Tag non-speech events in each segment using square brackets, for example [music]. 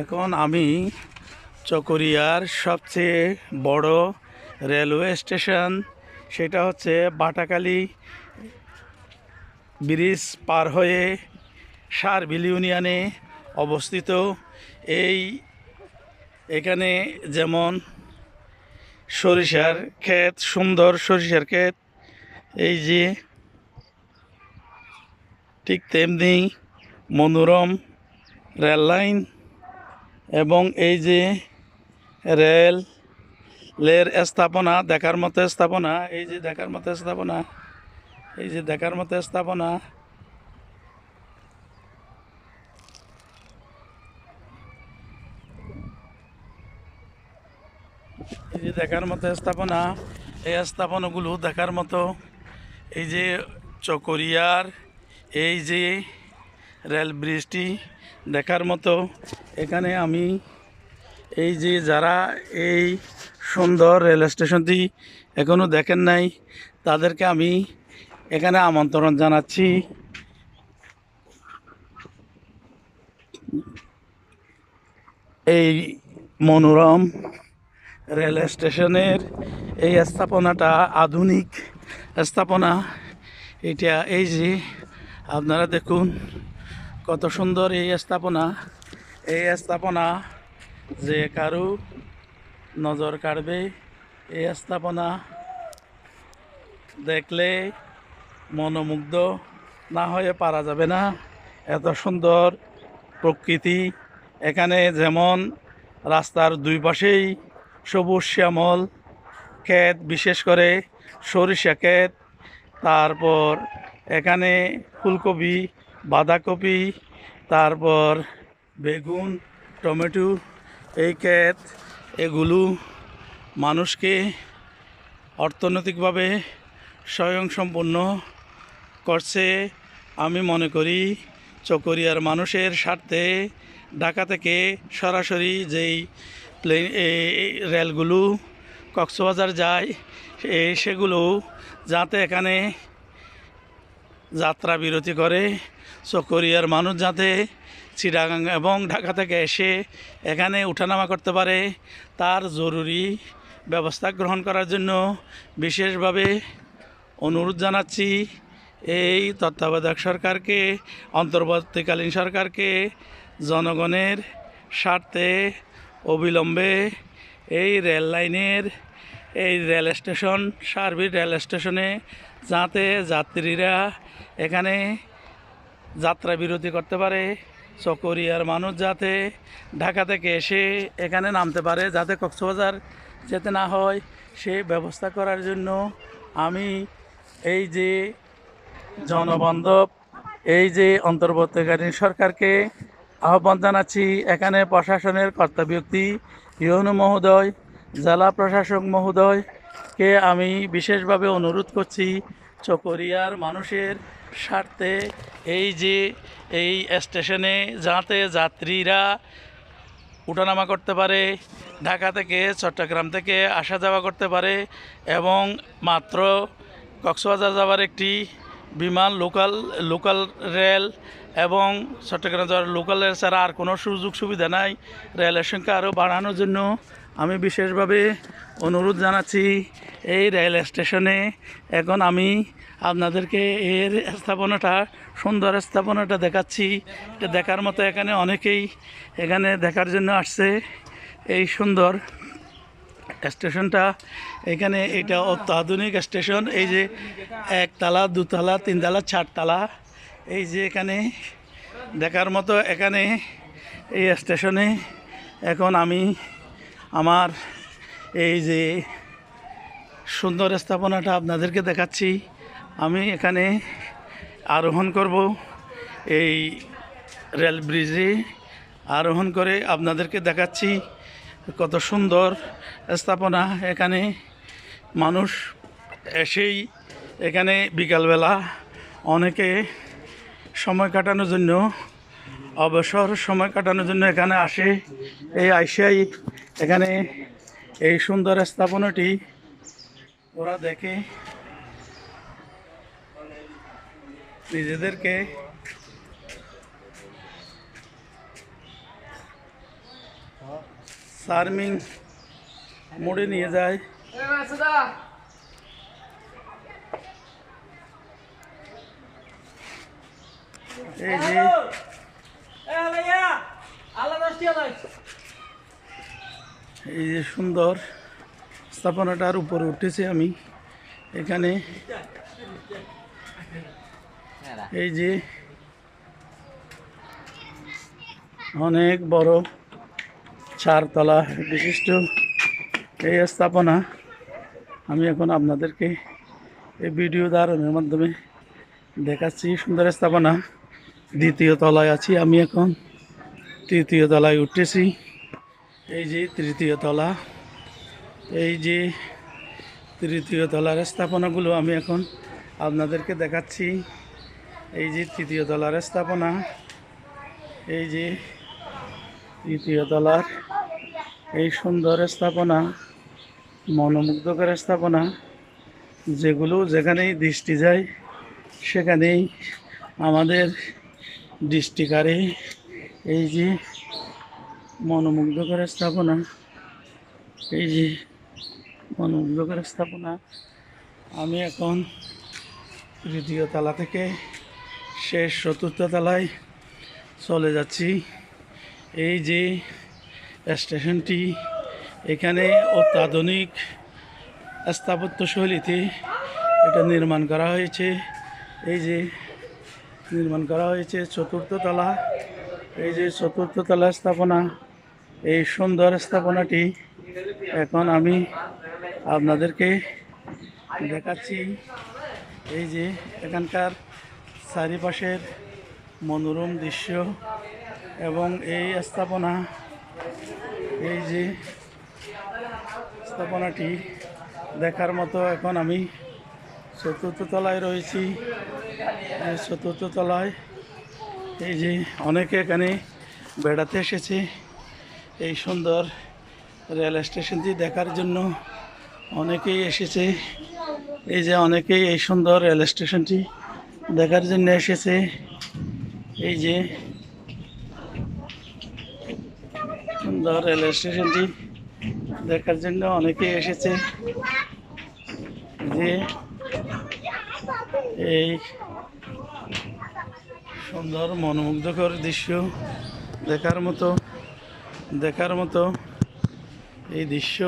এখন আমি চকরিয়ার সবচেয়ে বড় রেলওয়ে স্টেশন, সেটা হচ্ছে বাটাকালি ব্রিজ পার হয়ে সারবিল ইউনিয়নে অবস্থিত। এই এখানে যেমন সরিষার ক্ষেত, সুন্দর সরিষার ক্ষেত, এই যে ঠিক তেমনি মনোরম রেল লাইন এবং এই যে রেল লের স্থাপনা, দেখার মতো স্থাপনা, এই যে দেখার মতো স্থাপনা, এই যে দেখার মতো স্থাপনা। এই যে দেখার মতো স্থাপনা, এই স্থাপনাগুলো দেখার মতো, এই যে চকরিয়ার, এই যে রেল ব্রিজটি দেখার মতো এখানে আমি এই যে যারা এই সুন্দর রেল স্টেশনটি এখনও দেখেন নাই, তাদেরকে আমি এখানে আমন্ত্রণ জানাচ্ছি। এই মনোরম রেল স্টেশনের এই স্থাপনাটা আধুনিক স্থাপনা। এটা এই যে আপনারা দেখুন কত সুন্দর এই স্থাপনা। এই স্থাপনা যে কারু নজর কাড়বে, এই স্থাপনা দেখলে মনোমুগ্ধ না হয়ে পারা যাবে না। এত সুন্দর প্রকৃতি। এখানে যেমন রাস্তার দুই পাশেই সবুজ শ্যামল ক্ষেত, বিশেষ করে সরিষা ক্ষেত। তারপর এখানে ফুলকপি বাঁধাকপি, তারপর বেগুন, টমেটো, এই ক্ষেত, এগুলো মানুষকে অর্থনৈতিকভাবে স্বয়ংসম্পূর্ণ করছে। আমি মনে করি চকরিয়ার মানুষের স্বার্থে ঢাকা থেকে সরাসরি যেই প্লেন রেলগুলো কক্সবাজার যায় সেগুলো যাতে এখানে যাত্রা বিরতি করে। চকরিয়ার মানুষ যাতে চিটাগাং এবং ঢাকা থেকে এসে এখানে উঠানামা করতে পারে, তার জরুরি ব্যবস্থা গ্রহণ করার জন্য বিশেষভাবে অনুরোধ জানাচ্ছি এই তত্ত্বাবধায়ক সরকারকে, অন্তর্বর্তীকালীন সরকারকে, জনগণের স্বার্থে অবিলম্বে এই রেল লাইনের, এই রেল স্টেশন সার্ভিস রেল স্টেশনে যাতে যাত্রীরা এখানে যাত্রা বিরতি করতে পারে। চকরিয়ার মানুষ যাতে ঢাকা থেকে এসে এখানে নামতে পারে, যাতে কক্সবাজার যেতে না হয়, সে ব্যবস্থা করার জন্য আমি এই যে জনবান্ধব, এই যে অন্তর্বর্তীকালীন সরকারকে আহ্বান জানাচ্ছি, এখানে প্রশাসনের কর্তা ব্যক্তি ইউনু মহোদয়, জেলা প্রশাসক মহোদয়কে আমি বিশেষভাবে অনুরোধ করছি, চকরিয়ার মানুষের স্বার্থে এই যে এই স্টেশনে যাতে যাত্রীরা উঠানামা করতে পারে, ঢাকা থেকে চট্টগ্রাম থেকে আসা যাওয়া করতে পারে এবং মাত্র কক্সবাজার যাওয়ার একটি বিমান, লোকাল লোকাল রেল এবং চট্টগ্রাম যাওয়ার লোকাল রেল ছাড়া আর কোনো সুযোগ সুবিধা নাই। রেলের সংখ্যা আরও বাড়ানোর জন্য আমি বিশেষভাবে অনুরোধ জানাচ্ছি এই রেল স্টেশনে। এখন আমি আপনাদেরকে এর স্থাপনাটা, সুন্দর স্থাপনাটা দেখাচ্ছি। এটা দেখার মতো এখানে অনেকেই এখানে দেখার জন্য আসছে। এই সুন্দর স্টেশনটা, এখানে এটা অত্যাধুনিক স্টেশন। এই যে একতলা, দুতলা, তিনতলা, চারতলা। এই যে এখানে দেখার মতো এখানে এই স্টেশনে। এখন আমি আমার এই যে সুন্দর স্থাপনাটা আপনাদেরকে দেখাচ্ছি। আমি এখানে আরোহণ করব এই রেল ব্রিজে। আরোহণ করে আপনাদেরকে দেখাচ্ছি কত সুন্দর স্থাপনা। এখানে মানুষ এসেই এখানে বিকালবেলা অনেকে সময় কাটানোর জন্য অবসর সময় কাটানোর জন্য এখানে আসে। এই আইসিআই এখানে এই সুন্দর স্থাপনাটি ওরা দেখে নিজেদেরকে সার্মিং মোড়ে নিয়ে যায়। এই যে এই যে সুন্দর স্থাপনাটার উপরে উঠেছে আমি। এখানে এই যে অনেক বড় চারতলা বিশিষ্ট এই স্থাপনা। আমি এখন আপনাদেরকে এই ভিডিও ধারণের মাধ্যমে দেখাচ্ছি সুন্দর স্থাপনা। দ্বিতীয় তলায় আছি আমি এখন। তৃতীয় তলায় উঠেছি এই যে তৃতীয় তলা। এই যে তৃতীয় তলার স্থাপনাগুলো আমি এখন আপনাদেরকে দেখাচ্ছি। এই যে তৃতীয় তলার স্থাপনা। এই যে তৃতীয় তলার এই সুন্দর স্থাপনা, মনোমুগ্ধকর স্থাপনা, যেগুলো যেখানেই দৃষ্টি যায়, সেখানেই আমাদের দৃষ্টি কাড়ে এই যে মনোমুগ্ধকর স্থাপনা, এই যে মনোমুগ্ধকর স্থাপনা, আমি এখন তৃতীয় তলা থেকে শেষ চতুর্থ তলায় চলে যাচ্ছি। এই যে স্টেশনটি এখানে অত্যাধুনিক স্থাপত্য শৈলীতে এটা নির্মাণ করা হয়েছে। এই যে নির্মাণ করা হয়েছে। চতুর্থ তলা। এই যে চতুর্থ তলা স্থাপনা, এই সুন্দর স্থাপনাটি এখন আমি আপনাদেরকে দেখাচ্ছি। এই যে এখানকার চারিপাশের মনোরম দৃশ্য এবং এই স্থাপনা, এই যে স্থাপনাটি দেখার মতো এখন আমি চতুর্থ তলায় রয়েছি চতুর্থ তলায় এই যে অনেকে এখানে বেড়াতে এসেছে। এই সুন্দর রেল স্টেশনটি দেখার জন্য অনেকেই এসেছে। এই যে অনেকেই এই সুন্দর রেল স্টেশনটি দেখার জন্য এসেছে। এই যে সুন্দর রেল স্টেশনটি দেখার জন্য অনেকেই এসেছে। যে এই সুন্দর মনোমুগ্ধকর দৃশ্য দেখার মতো দেখার মতো এই দৃশ্য।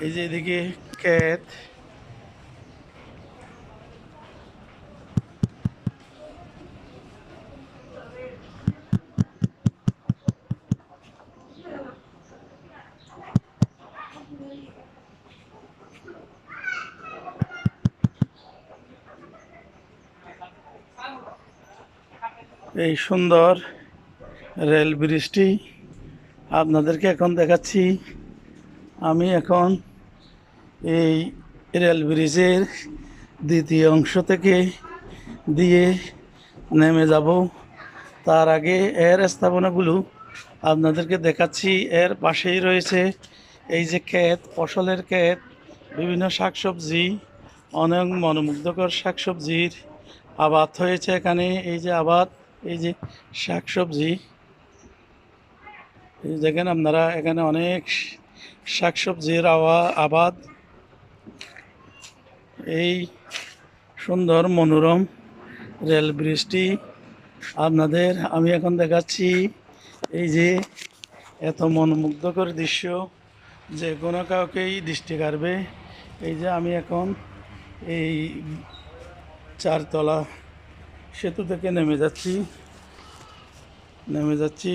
এই যে এদিকে ক্ষেত এই সুন্দর রেল ব্রিজটি আপনাদেরকে এখন দেখাচ্ছি। আমি এখন এই রেল ব্রিজের দ্বিতীয় অংশ থেকে দিয়ে নেমে যাব। তার আগে এর স্থাপনাগুলো আপনাদেরকে দেখাচ্ছি। এর পাশেই রয়েছে এই যে ক্ষেত, ফসলের ক্ষেত, বিভিন্ন শাকসবজি, অনেক মনোমুগ্ধকর শাকসবজির আবাদ হয়েছে এখানে। এই যে আবাদ এই যে শাকসবজি দেখেন আপনারা এখানে অনেক শাকসবজির আবাদ। এই সুন্দর মনোরম রেল ব্রিজটি আপনাদের আমি এখন দেখাচ্ছি। এই যে এত মনোমুগ্ধকর দৃশ্য, যে কোনো কাউকেই দৃষ্টি কাড়বে। এই যে আমি এখন এই চারতলা সেতু থেকে নেমে যাচ্ছি। নেমে যাচ্ছি।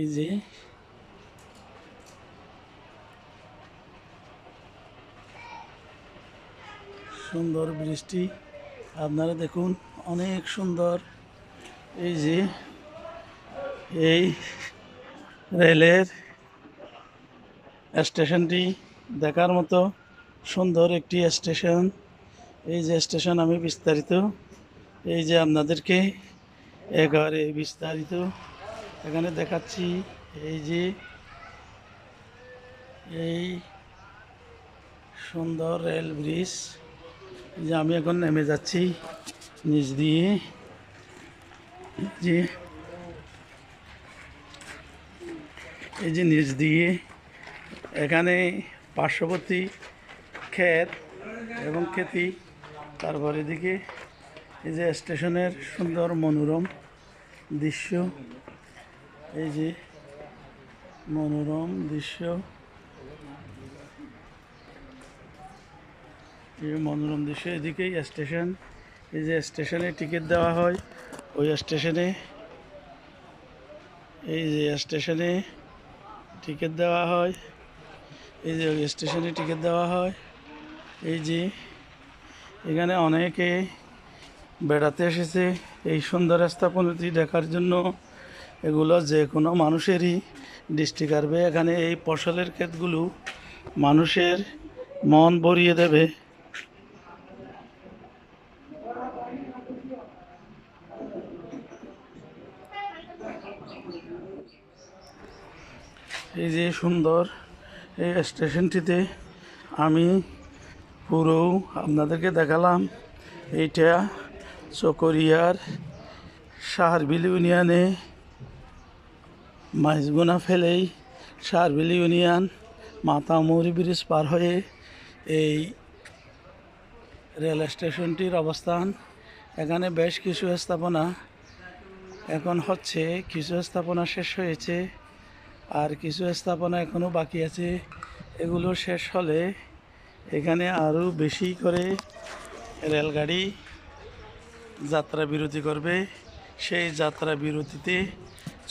এই যে সুন্দর বৃষ্টি। আপনারা দেখুন, অনেক সুন্দর। এই যে এই রেলের স্টেশনটি দেখার মতো সুন্দর একটি স্টেশন। এই যে স্টেশন আমি বিস্তারিত, এই যে আপনাদেরকে এগারে বিস্তারিত এখানে দেখাচ্ছি। এই যে, এই সুন্দর রেল ব্রিজ। যে আমি এখন নেমে যাচ্ছি নিচ দিয়ে। যে, এই যে নিচ দিয়ে এখানে পার্শ্ববর্তী ক্ষেত এবং খেতি, তারপর এদিকে এই যে স্টেশনের সুন্দর মনোরম দৃশ্য, এই যে মনোরম দৃশ্য, এই মনোরম দৃশ্য। এদিকেই স্টেশন, এই যে স্টেশনে টিকিট দেওয়া হয়, ওই স্টেশনে, এই যে স্টেশনে টিকিট দেওয়া হয়। এই যে স্টেশনে টিকিট দেওয়া হয়। এই যে এখানে অনেকে বেড়াতে এসেছে। এই সুন্দর স্থাপনাটি দেখার জন্য এগুলো যে কোনো মানুষেরই দৃষ্টি কাড়বে। এখানে এই ফসলের ক্ষেতগুলো মানুষের মন ভরিয়ে দেবে। এই যে সুন্দর এই স্টেশনটিতে আমি পুরো আপনাদেরকে দেখালাম। এইটা চকরিয়ার সাহারবিল ইউনিয়নে মাইজগুনা ফেলেই সাহারবিল ইউনিয়ন মাতামুরি ব্রিজ পার হয়ে এই রেল স্টেশনটির অবস্থান। এখানে বেশ কিছু স্থাপনা এখন হচ্ছে, কিছু স্থাপনা শেষ হয়েছে। আর কিছু স্থাপনা এখনও বাকি আছে। এগুলো শেষ হলে এখানে আরও বেশি করে রেলগাড়ি যাত্রা বিরতি করবে। সেই যাত্রা বিরতিতে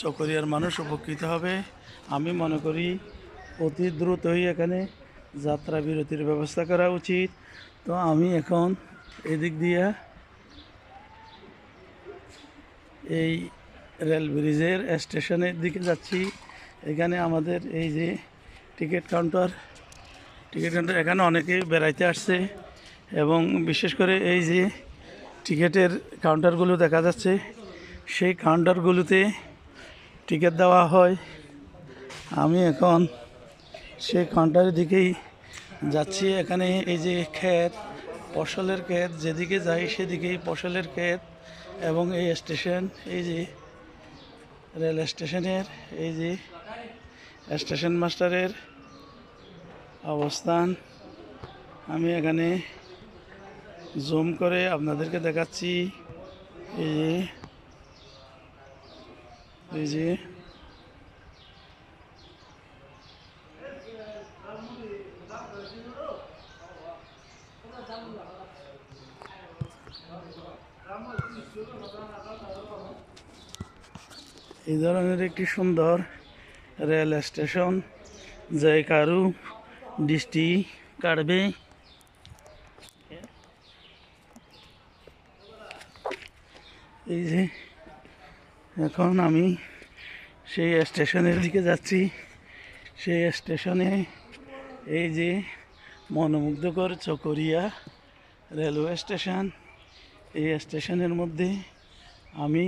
চকরিয়ার মানুষ উপকৃত হবে। আমি মনে করি অতি দ্রুতই এখানে যাত্রা বিরতির ব্যবস্থা করা উচিত। তো আমি এখন এদিক দিয়ে এই রেল ব্রিজের স্টেশনের দিকে যাচ্ছি। এখানে আমাদের এই যে টিকিট কাউন্টার টিকিট কাউন্টার এখানে অনেকে বেড়াইতে আসছে এবং বিশেষ করে এই যে টিকিটের কাউন্টারগুলো দেখা যাচ্ছে, সেই কাউন্টারগুলোতে টিকিট দেওয়া হয়। আমি এখন সেই কাউন্টারের দিকেই যাচ্ছি। এখানে এই যে ক্ষেত, ফসলের ক্ষেত, যেদিকে যাই সেদিকেই ফসলের ক্ষেত এবং এই স্টেশন, এই যে রেল স্টেশনের, এই যে স্টেশন মাস্টারের অবস্থান। আমি এখানে জুম করে আপনাদেরকে দেখাচ্ছি। এই যে এই যে এই ধরনের একটি সুন্দর রেল স্টেশন, যে কারু দৃষ্টি কাটবে এই যে এখন আমি সেই স্টেশনের দিকে যাচ্ছি। সেই স্টেশনে এই যে মনোমুগ্ধকর চকরিয়া রেলওয়ে স্টেশন, এই স্টেশনের মধ্যে আমি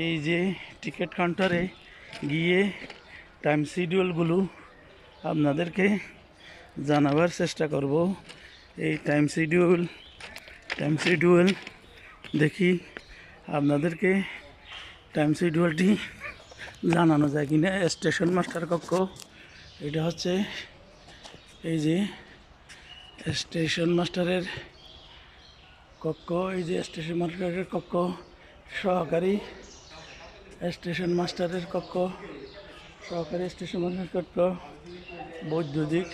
এই যে টিকিট কাউন্টারে গিয়ে টাইম শিডিউলগুলো আপনাদেরকে জানাবার চেষ্টা করব। এই টাইম শিডিউল টাইম শিডিউল দেখি আপনাদেরকে টাইম শিডিউলটি জানানো যায় কিনা। স্টেশন মাস্টার কক্ষ, এটা হচ্ছে এই যে স্টেশন মাস্টারের কক্ষ, এই যে স্টেশন মাস্টারের কক্ষ সহকারী স্টেশন মাস্টারের কক্ষ, সহকারী স্টেশন মাস্টার কক্ষ, বৈদ্যুতিক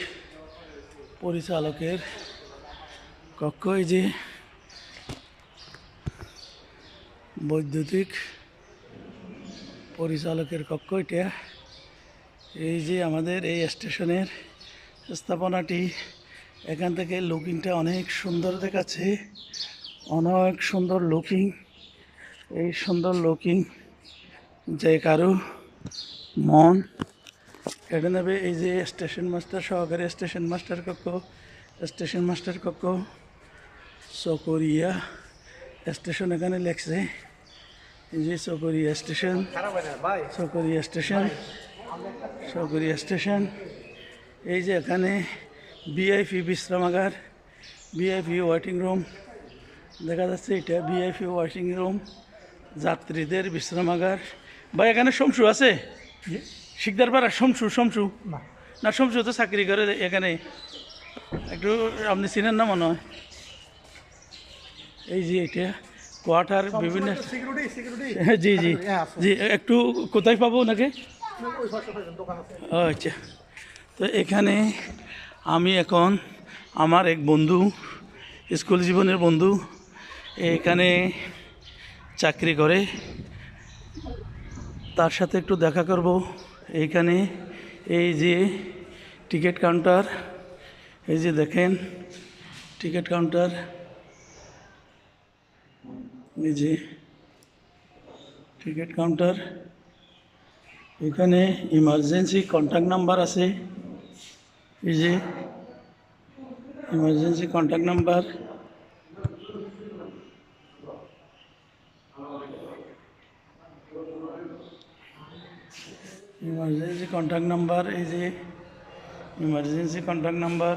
পরিচালকের কক্ষ, এই যে বৈদ্যুতিক পরিচালকের কক্ষ, এটা এই যে আমাদের এই স্টেশনের স্থাপনাটি, এখান থেকে লুকিংটা অনেক সুন্দর দেখাচ্ছে, অনেক সুন্দর লুকিং, এই সুন্দর লুকিং যে কারও মন। কেটে নেবে এই যে স্টেশন মাস্টার সহকারী স্টেশন মাস্টার কক্ষ। স্টেশন মাস্টার কক্ষ, চকরিয়া স্টেশন এখানে লেখছে। এই যে Chakaria station Chakaria station Chakaria station এই যে এখানে ভিআইপি বিশ্রামাগার ভিআইপি ওয়েটিং রুম দেখা যাচ্ছে এটা ভিআইপি ওয়েটিং রুম যাত্রীদের বিশ্রামাগার। বা এখানে শমসু আছে? শিকদার পাড়া শমসু শমসু। না। শমসু তো চাকরি করে এখানে। একটু আপনি চিনেন না মনে হয়? এই যে এটা কোয়ার্টার বিভিন্ন সিকিউরিটি [laughs] জি জি। জি একটু কোথায় পাবো ওনাকে? ও আচ্ছা। তো এখানে আমি এখন আমার এক বন্ধু স্কুল জীবনের বন্ধু এখানে চাকরি করে। তার সাথে একটু দেখা করব। এইখানে এই যে টিকিট কাউন্টার, এই যে দেখেন টিকিট কাউন্টার। এই যে টিকিট কাউন্টার। এখানে ইমার্জেন্সি কন্ট্যাক্ট নাম্বার আছে। এই যে emergency contact number. Emergency contact number এই যে emergency contact number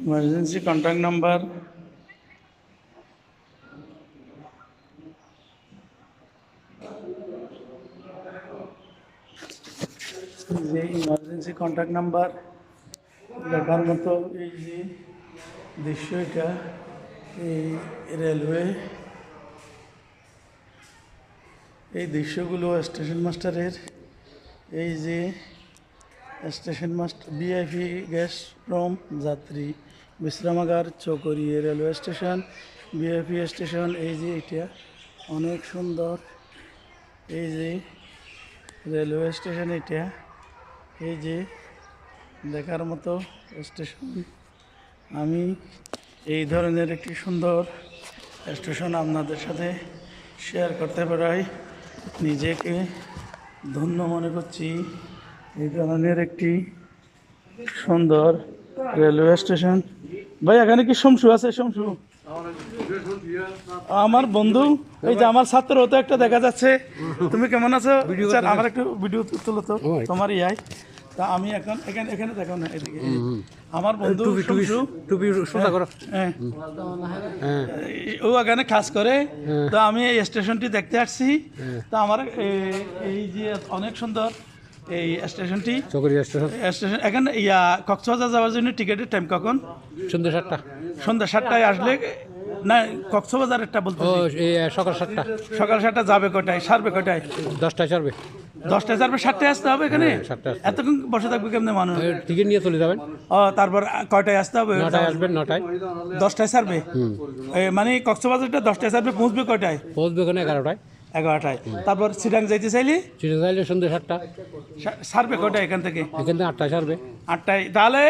emergency contact number যে ইমার্জেন্সি কন্ট্যাক্ট নাম্বার দেখার মতো এই যে দৃশ্য এটা এই রেলওয়ে এই দৃশ্যগুলো স্টেশন মাস্টারের। এই যে station master VIP gas from যাত্রী, বিশ্রামাগার, Chakaria railway station VIP station, এই যে এটা অনেক সুন্দর। এই যে রেলওয়ে স্টেশন এটা, এই যে দেখার মতো স্টেশন। আমি এই ধরনের একটি সুন্দর স্টেশন আপনাদের সাথে শেয়ার করতে পারাই নিজেকে ধন্য মনে করছি। এই ধরনের একটি সুন্দর রেলওয়ে স্টেশন। ভাই এখানে কি শমসু আছে? শমসু। আমার বন্ধু এই যে আমার ছাত্র তো একটা দেখা যাচ্ছে। তুমি কেমন আছো? আমার একটু ভিডিও তুলো তো তোমার ইয়াই তা আমি এখন এখানে এখানে দেখো না এদিকে। আমার বন্ধু টুপি সোজা করো। হ্যাঁ হ্যাঁ। ও এখানে কাজ করে। তো আমি এই স্টেশনটি দেখতে আসছি। তা আমার এই যে অনেক সুন্দর এই স্টেশনটি। স্টেশন। স্টেশন এখানে ইয়া কক্সবাজার যাওয়ার জন্য টিকিটের টাইম কখন? সন্ধ্যা সাতটা। সন্ধ্যা সাতটায় আসলে না কক্সবাজারেরটা বলতে সকাল সাতটা। সকাল সাতটা যাবে কটায়? সারবে কটায়? দশটায় ছাড়বে দশটায় সারবে সাতটায় আসতে হবে এখানে? হ্যাঁ, এতক্ষণ বসে থাকবে কেমনে মানুষ? টিকিট নিয়ে চলে যাবেন। ও তারপর কয়টায় আসতে হবে? নটায় আসবেন নটায়। দশটায় সারবে? মানে কক্সবাজারটা দশটায় সারবে পৌঁছবে কয়টায়? পৌঁছবে ওখানে এগারোটায়। এগারোটায়। তারপর সিটাং যাইতে চাইলে? চিঠি চাইলে সন্ধ্যে সাতটা। সারবে কয়টা এখান থেকে? এখান থেকে আটটায় ছাড়বে আটটায়। তাহলে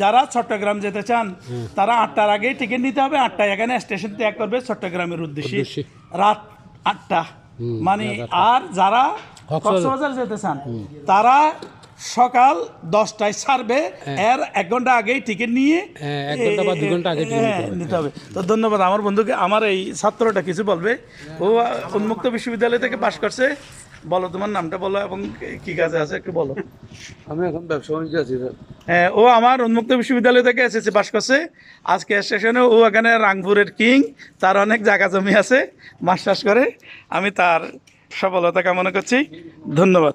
যারা চট্টগ্রাম যেতে চান তারা আটটার আগেই টিকিট নিতে হবে। আটটায় এখানে স্টেশন ত্যাগ করবে চট্টগ্রামের উদ্দেশ্যে। উদ্দেশ্যে। রাত আটটা। মানে আর যারা কক্সবাজার- যেতে চান তারা সকাল দশটায় ছাড়বে এর এক ঘণ্টা আগেই টিকিট নিয়ে হ্যাঁ, এক ঘণ্টা বা দুই ঘণ্টা আগে নিতে হ্যাঁ, হবে। হবে। তো ধন্যবাদ আমার বন্ধুকে আমার এই ছাত্রটা কিছু বলবে। ও উন্মুক্ত বিশ্ববিদ্যালয় থেকে পাশ করছে। বলো তোমার নামটা বলো এবং কি কাজে আছে একটু বলো। আমি এখন ব্যবসা বাণিজ্য আছি হ্যাঁ, ও আমার উন্মুক্ত বিশ্ববিদ্যালয় থেকে এসেছে পাশ করছে। আজকে স্টেশনে ও এখানে রাংপুরের কিং তার অনেক জায়গা জমি আছে মাস্টার্স করে। আমি তার সফলতা কামনা করছি। ধন্যবাদ।